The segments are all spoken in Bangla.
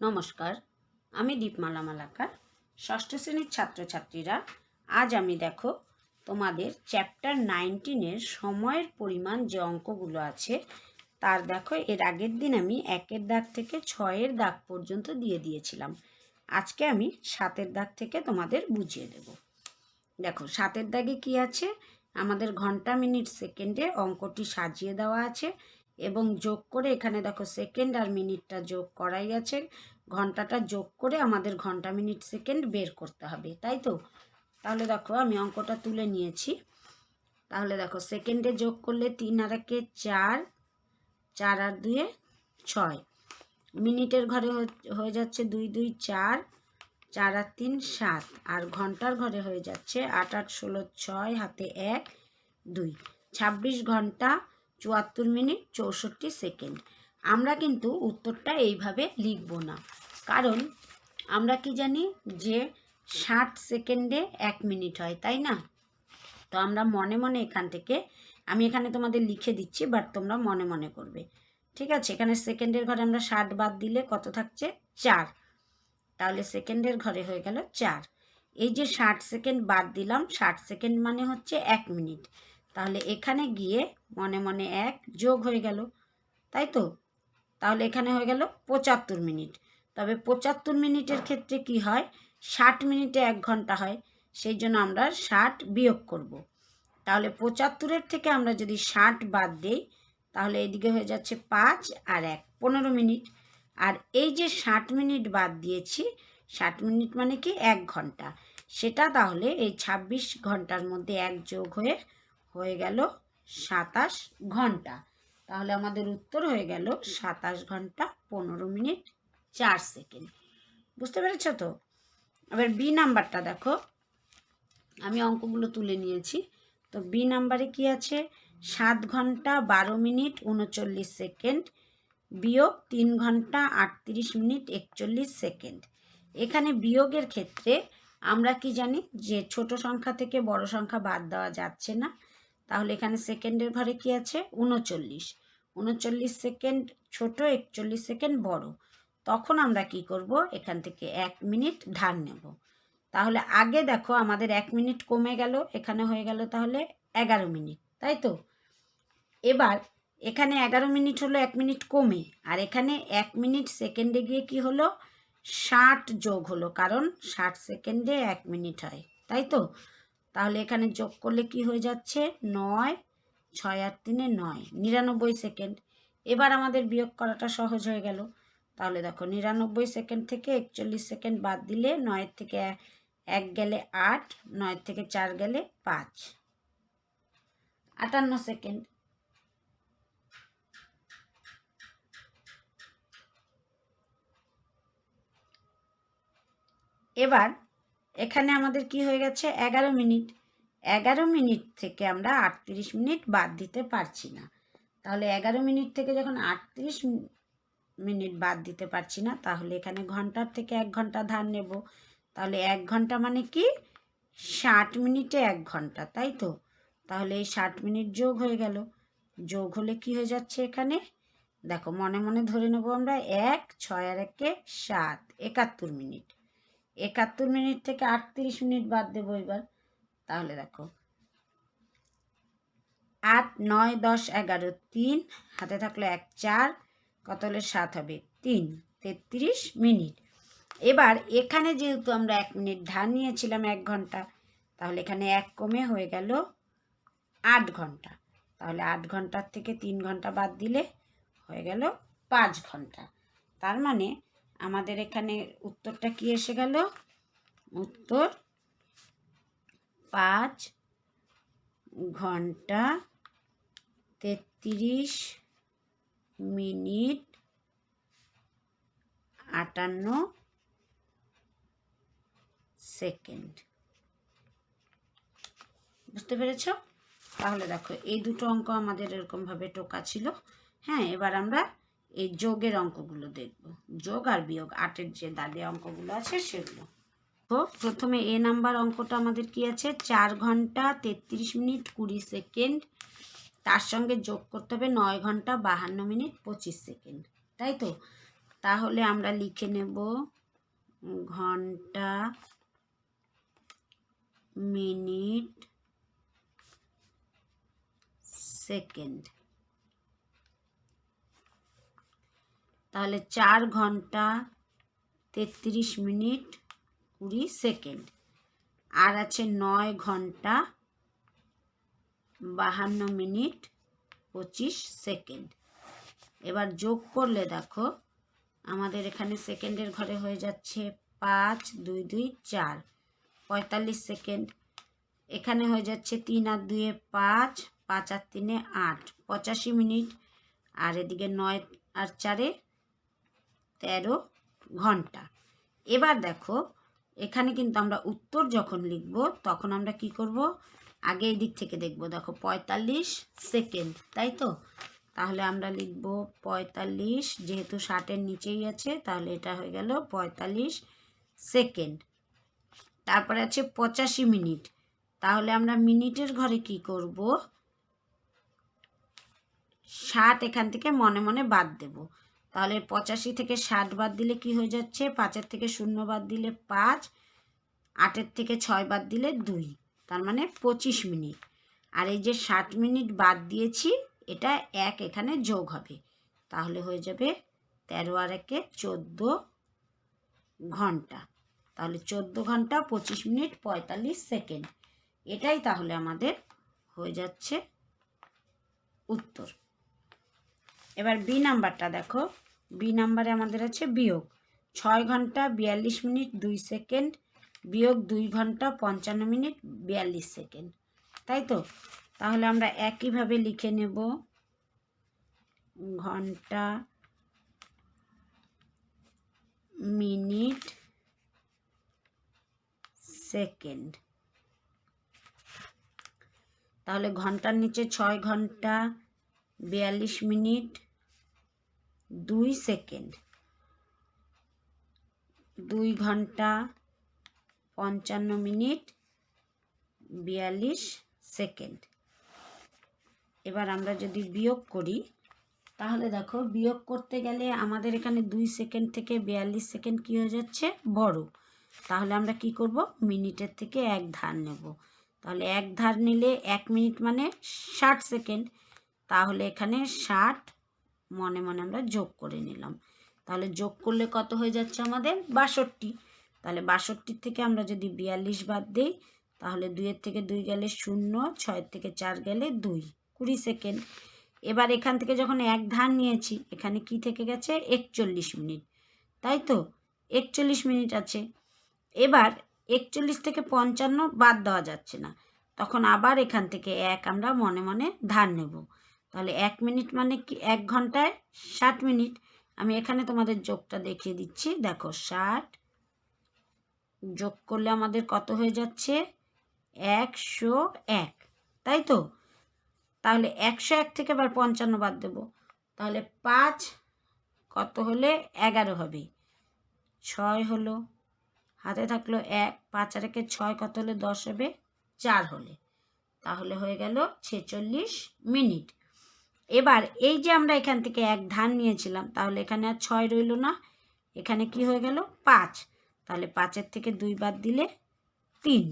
নমস্কার, আমি দীপমালা মালাকার। ষষ্ঠ শ্রেণির ছাত্রছাত্রীরা, আজ আমি দেখো তোমাদের চ্যাপ্টার নাইনটিনের সময়ের পরিমাণ যে অঙ্কগুলো আছে, তার দেখো এর আগের দিন আমি একের দাগ থেকে ছয়ের দাগ পর্যন্ত দিয়ে দিয়েছিলাম। আজকে আমি সাতের দাগ থেকে তোমাদের বুঝিয়ে দেব। দেখো, সাতের দাগে কি আছে? আমাদের ঘণ্টা মিনিট সেকেন্ডে অঙ্কটি সাজিয়ে দেওয়া আছে। এবং যোগ করে এখানে দেখো সেকেন্ড আর মিনিটটা যোগ করাই আছে। ঘন্টাটা যোগ করে আমাদের ঘণ্টা মিনিট সেকেন্ড বের করতে হবে, তাই তো? তাহলে দেখো আমি অঙ্কটা তুলে নিয়েছি। তাহলে দেখো সেকেন্ডে যোগ করলে তিন আর একে চার চার আর দুয়ে ছয়। মিনিটের ঘরে হয়ে- যাচ্ছে দুই দুই, চার চার আর তিন, সাত। আর ঘণ্টার ঘরে হয়ে যাচ্ছে আট আট, ষোলো, ছয়, হাতে এক, দুই। ছাব্বিশ ঘণ্টা চুয়াত্তর মিনিট চৌষট্টি সেকেন্ড। আমরা কিন্তু উত্তরটা এইভাবে লিখব না। কারণ আমরা কি জানি যে ষাট সেকেন্ডে এক মিনিট হয়, তাই না? তো আমরা মনে মনে এখান থেকে, আমি এখানে তোমাদের লিখে দিচ্ছি বাট তোমরা মনে মনে করবে। ঠিক আছে? এখানে সেকেন্ডের ঘরে আমরা ষাট বাদ দিলে কত থাকছে? চার। তাহলে সেকেন্ডের ঘরে হয়ে গেল চার। এই যে ষাট সেকেন্ড বাদ দিলাম, ষাট সেকেন্ড মানে হচ্ছে এক মিনিট। তাহলে এখানে গিয়ে মনে মনে এক যোগ হয়ে গেল। তাই তো? তাহলে এখানে হয়ে গেল পঁচাত্তর মিনিট। তবে পঁচাত্তর মিনিটের ক্ষেত্রে কি হয়? ষাট মিনিটে এক ঘণ্টা হয়। সেই জন্য আমরা ষাট বিয়োগ করব। তাহলে পঁচাত্তরের থেকে আমরা যদি ষাট বাদ দিই, তাহলে এদিকে হয়ে যাচ্ছে পাঁচ আর এক, পনেরো মিনিট। আর এই যে ষাট মিনিট বাদ দিয়েছি, ষাট মিনিট মানে কি? এক ঘণ্টা। সেটা তাহলে এই ছাব্বিশ ঘণ্টার মধ্যে এক যোগ হয়ে হয়ে গেল সাতাশ ঘণ্টা। তাহলে আমাদের উত্তর হয়ে গেল সাতাশ ঘণ্টা পনেরো মিনিট চার সেকেন্ড। বুঝতে পেরেছ তো? এবার বি নাম্বারটা দেখো। আমি অঙ্কগুলো তুলে নিয়েছি। তো বি নাম্বারে কি আছে? সাত ঘণ্টা বারো মিনিট উনচল্লিশ সেকেন্ড, বিয়োগ তিন ঘণ্টা আটত্রিশ মিনিট একচল্লিশ সেকেন্ড। এখানে বিয়োগের ক্ষেত্রে আমরা কি জানি? যে ছোট সংখ্যা থেকে বড় সংখ্যা বাদ দেওয়া যাচ্ছে না। তাহলে এখানে সেকেন্ডের ঘরে কি আছে? উনচল্লিশ উনচল্লিশ সেকেন্ড ছোট, একচল্লিশ সেকেন্ড বড়। তখন আমরা কি করব? এখান থেকে এক মিনিট ধার নেব। তাহলে আগে দেখো আমাদের এক মিনিট কমে গেল, এখানে হয়ে গেল তাহলে এগারো মিনিট, তাই তো? এবার এখানে এগারো মিনিট হলো এক মিনিট কমে, আর এখানে এক মিনিট সেকেন্ডে গিয়ে কি হলো? ষাট যোগ হলো, কারণ ষাট সেকেন্ডে এক মিনিট হয়, তাই তো? তাহলে এখানে যোগ করলে কি হয়ে যাচ্ছে? নয়, ছয় আর তিনে নয়। নিরানব্বই সেকেন্ড। এবার আমাদের বিয়োগ করাটা সহজ হয়ে গেল। তাহলে দেখো, নিরানব্বই সেকেন্ড থেকে একচল্লিশ সেকেন্ড বাদ দিলে নয়ের থেকে এক গেলে আট, নয়ের থেকে চার গেলে পাঁচ। আটান্ন সেকেন্ড। এবার এখানে আমাদের কি হয়ে গেছে? এগারো মিনিট। এগারো মিনিট থেকে আমরা আটত্রিশ মিনিট বাদ দিতে পারছি না। তাহলে এগারো মিনিট থেকে যখন আটত্রিশ মিনিট বাদ দিতে পারছি না, তাহলে এখানে ঘণ্টার থেকে এক ঘণ্টা ধার নেব। তাহলে এক ঘণ্টা মানে কি? ষাট মিনিটে এক ঘণ্টা, তাই তো? তাহলে এই ষাট মিনিট যোগ হয়ে গেল। যোগ হলে কি হয়ে যাচ্ছে এখানে? দেখো, মনে মনে ধরে নেব আমরা এক, ছয় আর একে সাত, একাত্তর মিনিট। একাত্তর মিনিট থেকে আটত্রিশ মিনিট বাদ দেবো এবার। তাহলে দেখো। আট, নয়, দশ, এগারো, তিন, হাতে থাকল এক, চার, কত হলে সাত হবে? তিন, তেত্রিশ মিনিট। এবার এখানে যেহেতু আমরা এক মিনিট ধান নিয়েছিলাম এক ঘণ্টা, তাহলে এখানে এক কমে হয়ে গেল আট ঘণ্টা। তাহলে আট ঘণ্টার থেকে তিন ঘণ্টা বাদ দিলে হয়ে গেল পাঁচ ঘণ্টা। তার মানে আমাদের এখানে উত্তরটা কি এসে গেল? উত্তর পাঁচ ঘণ্টা তেত্রিশ মিনিট আটান্ন সেকেন্ড। বুঝতে পেরেছ? তাহলে দেখো, এই দুটো অঙ্ক আমাদের এরকমভাবে টোকা ছিল। হ্যাঁ এবার আমরা এই যোগের অঙ্কগুলো দেখব। যোগ আর বিয়োগ, আটের যে দাগে অঙ্কগুলো আছে সেগুলো। তো প্রথমে এ নাম্বার অঙ্কটা আমাদের কি আছে? চার ঘণ্টা তেত্রিশ মিনিট কুড়ি সেকেন্ড। তার সঙ্গে যোগ করতে হবে নয় ঘণ্টা বাহান্ন মিনিট পঁচিশ সেকেন্ড। তাই তো? তাহলে আমরা লিখে নেব, ঘণ্টা মিনিট সেকেন্ড। তাহলে চার ঘণ্টা তেত্রিশ মিনিট কুড়ি সেকেন্ড। আর আছে নয় ঘণ্টা বাহান্ন মিনিট পঁচিশ সেকেন্ড। এবার যোগ করলে দেখো, আমাদের এখানে সেকেন্ডের ঘরে হয়ে যাচ্ছে পাঁচ, দুই দুই, চার। পঁয়তাল্লিশ সেকেন্ড। এখানে হয়ে যাচ্ছে তিন আর দুয়ে পাঁচ পাঁচ আর তিনে আট। পঁচাশি মিনিট। আর এদিকে নয় আর চারে তেরো ঘণ্টা। এবার দেখো, এখানে কিন্তু আমরা উত্তর যখন লিখব, তখন আমরা কি করব? আগে এই দিক থেকে দেখব। দেখো, পঁয়তাল্লিশ সেকেন্ড, তাই তো? তাহলে আমরা লিখব পঁয়তাল্লিশ, যেহেতু ষাটের নিচেই আছে, তাহলে এটা হয়ে গেল পঁয়তাল্লিশ সেকেন্ড। তারপরে আছে পঁচাশি মিনিট। তাহলে আমরা মিনিটের ঘরে কি করব? ষাট এখান থেকে মনে মনে বাদ দেব। তাহলে পঁচাশি থেকে ষাট বাদ দিলে কি হয়ে যাচ্ছে? পাঁচের থেকে শূন্য বাদ দিলে পাঁচ, আটের থেকে ছয় বাদ দিলে দুই, তার মানে পঁচিশ মিনিট। আর এই যে ষাট মিনিট বাদ দিয়েছি, এটা এক এখানে যোগ হবে। তাহলে হয়ে যাবে তেরো আর একে চোদ্দ ঘণ্টা। তাহলে চোদ্দ ঘণ্টা পঁচিশ মিনিট পঁয়তাল্লিশ সেকেন্ড। এটাই তাহলে আমাদের হয়ে যাচ্ছে উত্তর। এবার বি নাম্বারটা দেখো। বি নাম্বারে আমাদের আছে বিয়োগ। ছয় ঘণ্টা বিয়াল্লিশ মিনিট দুই সেকেন্ড, বিয়োগ দুই ঘণ্টা পঞ্চান্ন মিনিট বিয়াল্লিশ সেকেন্ড। তাই তো? তাহলে আমরা একইভাবে লিখে নেব। ঘণ্টা মিনিট সেকেন্ড। তাহলে ঘণ্টার নিচে ছয় ঘণ্টা বিয়াল্লিশ মিনিট দুই সেকেন্ড। দুই ঘণ্টা পঞ্চান্ন মিনিট বিয়াল্লিশ সেকেন্ড। এবার আমরা যদি বিয়োগ করি, তাহলে দেখো বিয়োগ করতে গেলে আমাদের এখানে দুই সেকেন্ড থেকে বিয়াল্লিশ সেকেন্ড কী হয়ে যাচ্ছে? বড়। তাহলে আমরা কি করব? মিনিটের থেকে এক ধার নেব। তাহলে এক ধার নিলে এক মিনিট মানে ষাট সেকেন্ড। তাহলে এখানে ষাট মনে মনে আমরা যোগ করে নিলাম। তাহলে যোগ করলে কত হয়ে যাচ্ছে আমাদের? বাষট্টি। তাহলে বাষট্টির থেকে আমরা যদি বিয়াল্লিশ বাদ দিই, তাহলে দুইয়ের থেকে দুই গেলে শূন্য, ছয়ের থেকে চার গেলে দুই। কুড়ি সেকেন্ড। এবার এখান থেকে যখন এক ধান নিয়েছি, এখানে কি থেকে গেছে? একচল্লিশ মিনিট। তাই তো? একচল্লিশ মিনিট আছে। এবার একচল্লিশ থেকে পঞ্চান্ন বাদ দেওয়া যাচ্ছে না। তখন আবার এখান থেকে এক আমরা মনে মনে ধার নেব। তাহলে এক মিনিট মানে কি এক ঘন্টায় ষাট মিনিট। আমি এখানে তোমাদের যোগটা দেখিয়ে দিচ্ছি। দেখো, ষাট যোগ করলে আমাদের কত হয়ে যাচ্ছে? একশো এক। তাই তো? তাহলে একশো এক থেকে আবার পঞ্চান্ন বাদ দেব। তাহলে পাঁচ কত হলে এগারো হবে? ছয় হলো, হাতে থাকল এক, পাঁচ আর একে ছয় কত হলে দশ হবে? চার হলে। তাহলে হয়ে গেল ছেচল্লিশ মিনিট। এবার এই যে আমরা এখান থেকে এক ধান নিয়েছিলাম, তাহলে এখানে আর ছয় রইল না। এখানে কি হয়ে গেল? পাঁচ। তাহলে পাঁচের থেকে দুই বাদ দিলে তিন।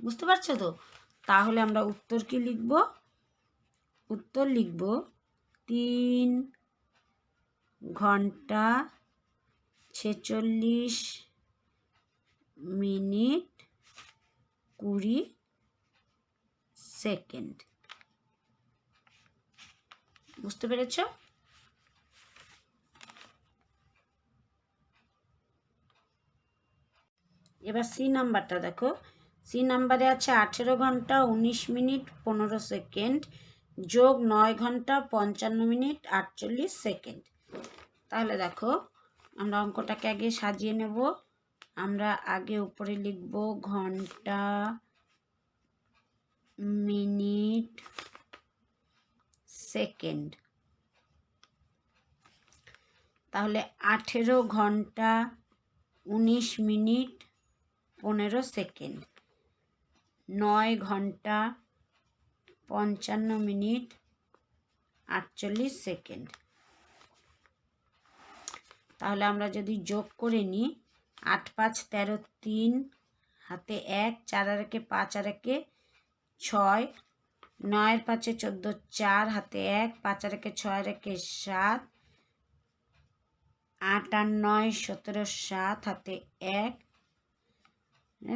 বুঝতে পারছ তো? তাহলে আমরা উত্তর কি লিখব? উত্তর লিখব তিন ঘণ্টা ছেচল্লিশ মিনিট কুড়ি সেকেন্ড। বুঝতে পেরেছ? এবার সি নাম্বারটা দেখো। সি নাম্বারে আছে আঠেরো ঘণ্টা উনিশ মিনিট পনেরো সেকেন্ড যোগ নয় ঘণ্টা পঞ্চান্ন মিনিট আটচল্লিশ সেকেন্ড। তাহলে দেখো, আমরা অঙ্কটাকে আগে সাজিয়ে নেব। আমরা আগে উপরে লিখব ঘণ্টা মিনিট সেকেন্ড। তাহলে আঠেরো ঘণ্টা উনিশ মিনিট পনেরো সেকেন্ড। নয় ঘণ্টা পঞ্চান্ন মিনিট আটচল্লিশ সেকেন্ড। তাহলে আমরা যদি যোগ করে নিই, আট পাঁচ তেরো তিন, হাতে এক, চার আর পাঁচ আর ছয় নয়ের পাঁচে চোদ্দ, চার হাতে এক, পাঁচ আর একে ছয় একে সাত, আট আর নয়, সতেরো, সাত হাতে এক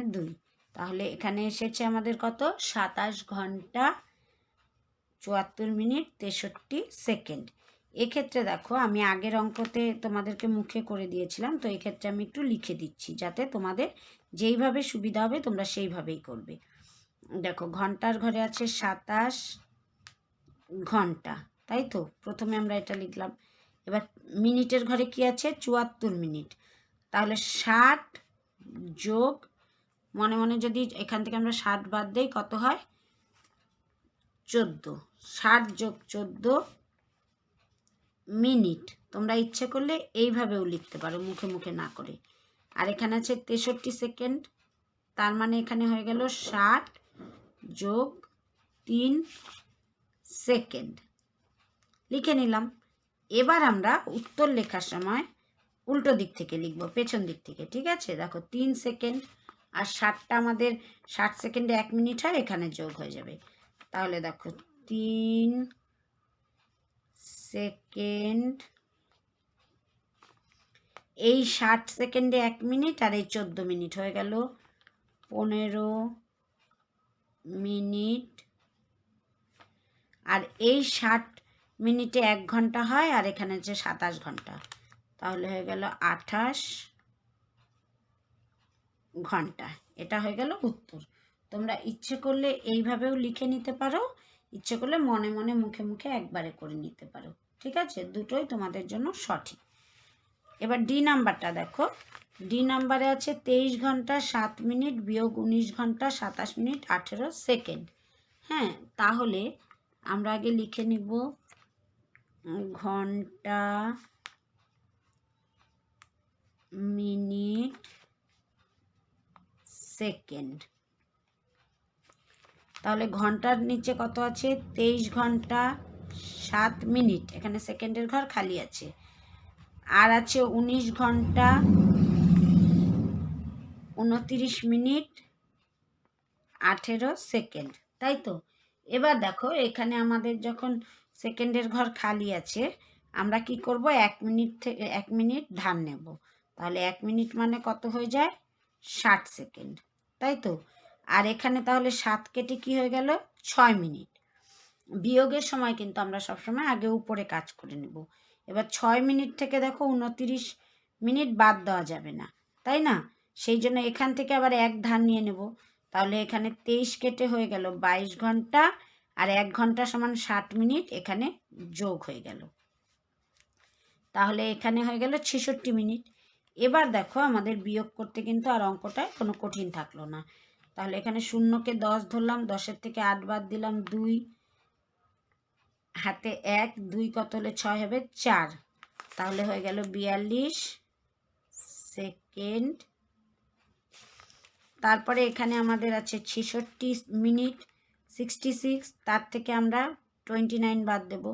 দুই। তাহলে এখানে এসেছে আমাদের কত? সাতাশ ঘণ্টা চুয়াত্তর মিনিট তেষট্টি সেকেন্ড। এক্ষেত্রে দেখো, আমি আগের অঙ্কতে তোমাদেরকে মুখে করে দিয়েছিলাম, তো এক্ষেত্রে আমি একটু লিখে দিচ্ছি, যাতে তোমাদের যেইভাবে সুবিধা হবে, তোমরা সেইভাবেই করবে। দেখো, ঘণ্টার ঘরে আছে সাতাশ ঘণ্টা, তাই তো? প্রথমে আমরা এটা লিখলাম। এবার মিনিটের ঘরে কি আছে? চুয়াত্তর মিনিট। তাহলে ষাট যোগ, মনে মনে যদি এখান থেকে আমরা ষাট বাদ দেই, কত হয়? চোদ্দ। ষাট যোগ চোদ্দ মিনিট। তোমরা ইচ্ছে করলে এইভাবেও লিখতে পারো, মুখে মুখে না করে। আর এখানে আছে তেষট্টি সেকেন্ড, তার মানে এখানে হয়ে গেল ষাট যোগ তিন সেকেন্ড। লিখে নিলাম। এবার আমরা উত্তর লেখার সময় উল্টো দিক থেকে লিখব, পেছন দিক থেকে, ঠিক আছে? দেখো, তিন সেকেন্ড আর ষাটটা আমাদের, ষাট সেকেন্ডে এক মিনিট হয়, এখানে যোগ হয়ে যাবে। তাহলে দেখো, তিন সেকেন্ড, এই ষাট সেকেন্ডে এক মিনিট আর এই চোদ্দ মিনিট হয়ে গেল। পনেরো মিনিট। আর এই ষাট মিনিটে এক ঘণ্টা হয় আর এখানে হচ্ছে সাতাশ ঘণ্টা। তাহলে হয়ে গেল আঠাশ ঘণ্টা। এটা হয়ে গেল উত্তর। তোমরা ইচ্ছে করলে এইভাবেও লিখে নিতে পারো, ইচ্ছে করলে মনে মনে মুখে মুখে একবারে করে নিতে পারো। ঠিক আছে? দুটোই তোমাদের জন্য সঠিক। এবার ডি নাম্বারটা দেখো। ডি নাম্বারে আছে তেইশ ঘণ্টা সাত মিনিট, বিয়োগ উনিশ ঘণ্টা সাতাশ মিনিট, আঠেরো সেকেন্ড। হ্যাঁ তাহলে আমরা আগে লিখে নিব, ঘণ্টা মিনিট সেকেন্ড। তাহলে ঘণ্টার নিচে কত আছে? তেইশ ঘণ্টা সাত মিনিট, এখানে সেকেন্ডের ঘর খালি আছে। আর আছে উনিশ ঘণ্টা উনতিরিশ মিনিট আঠেরো সেকেন্ড, তাই তো? এবার দেখো, এখানে আমাদের যখন সেকেন্ডের ঘর খালি আছে, আমরা কি করব? এক মিনিট থেকে এক মিনিট ধান নেব। তাহলে এক মিনিট মানে কত হয়ে যায়? ষাট সেকেন্ড, তাই তো? আর এখানে তাহলে সাত কেটে কি হয়ে গেল? ছয় মিনিট। বিয়োগের সময় কিন্তু আমরা সবসময় আগে উপরে কাজ করে নেব। এবার ছয় মিনিট থেকে দেখো, উনতিরিশ মিনিট বাদ দেওয়া যাবে না, তাই না? সেই জন্য এখান থেকে আবার এক ধান নিয়ে নেব। তাহলে এখানে তেইশ কেটে হয়ে গেল বাইশ ঘণ্টা আর এক ঘণ্টা সমান ষাট মিনিট এখানে যোগ হয়ে গেল। তাহলে এখানে হয়ে গেল ছেষট্টি মিনিট। এবার দেখো আমাদের বিয়োগ করতে কিন্তু আর অঙ্কটায় কোনো কঠিন থাকল না। তাহলে এখানে শূন্যকে দশ ধরলাম, দশের থেকে আট বাদ দিলাম দুই, হাতে এক, দুই কত হলে ছয় হবে চার। তাহলে হয়ে গেল বিয়াল্লিশ সেকেন্ড তারপরে এখানে আমাদের আছে ছেষট্টি মিনিট সিক্সটি সিক্স, তার থেকে আমরা টোয়েন্টি নাইন বাদ দেব।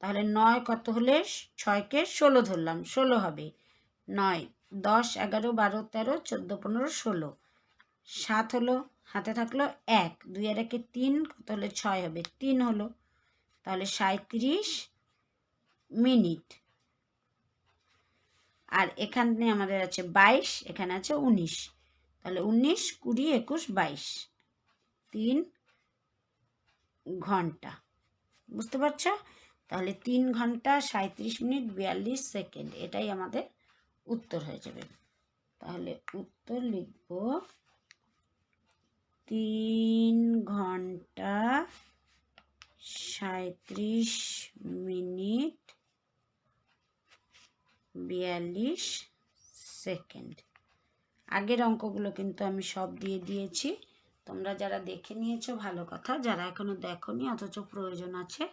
তাহলে নয় কত হলে ছয়কে ষোলো ধরলাম, ষোলো হবে। নয়, দশ, এগারো, বারো, তেরো, চোদ্দ, পনেরো, ষোলো। সাত হলো, হাতে থাকল এক। দুই আর একে তিন, কত হলে ছয় হবে? তিন হলো। তাহলে সাঁত্রিশ মিনিট। আর এখানে আমাদের আছে বাইশ, এখানে আছে উনিশ। তাহলে উনিশ কুড়ি একুশ বাইশ। তিন ঘণ্টা। বুঝতে পারছ? তাহলে তিন ঘণ্টা সাঁত্রিশ মিনিট বিয়াল্লিশ সেকেন্ড। এটাই আমাদের উত্তর হয়ে যাবে। তাহলে উত্তর লিখব, তিন ঘণ্টা সাঁত্রিশ মিনিট বিয়াল্লিশ সেকেন্ড। আগের অঙ্কগুলো কিন্তু আমি সব দিয়ে দিয়েছি। তোমরা যারা দেখে নিয়েছো, ভালো কথা। যারা এখনও দেখোনি, অথচ প্রয়োজন আছে,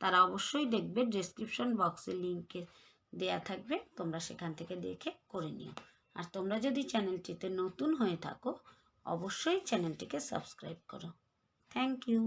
তারা অবশ্যই দেখবে ডেসক্রিপশন বক্সে লিঙ্কে দেয়া থাকবে। তোমরা সেখান থেকে দেখে করে নিও। আর তোমরা যদি চ্যানেলটিতে নতুন হয়ে থাকো, অবশ্যই চ্যানেলটিকে সাবস্ক্রাইব করো। Thank you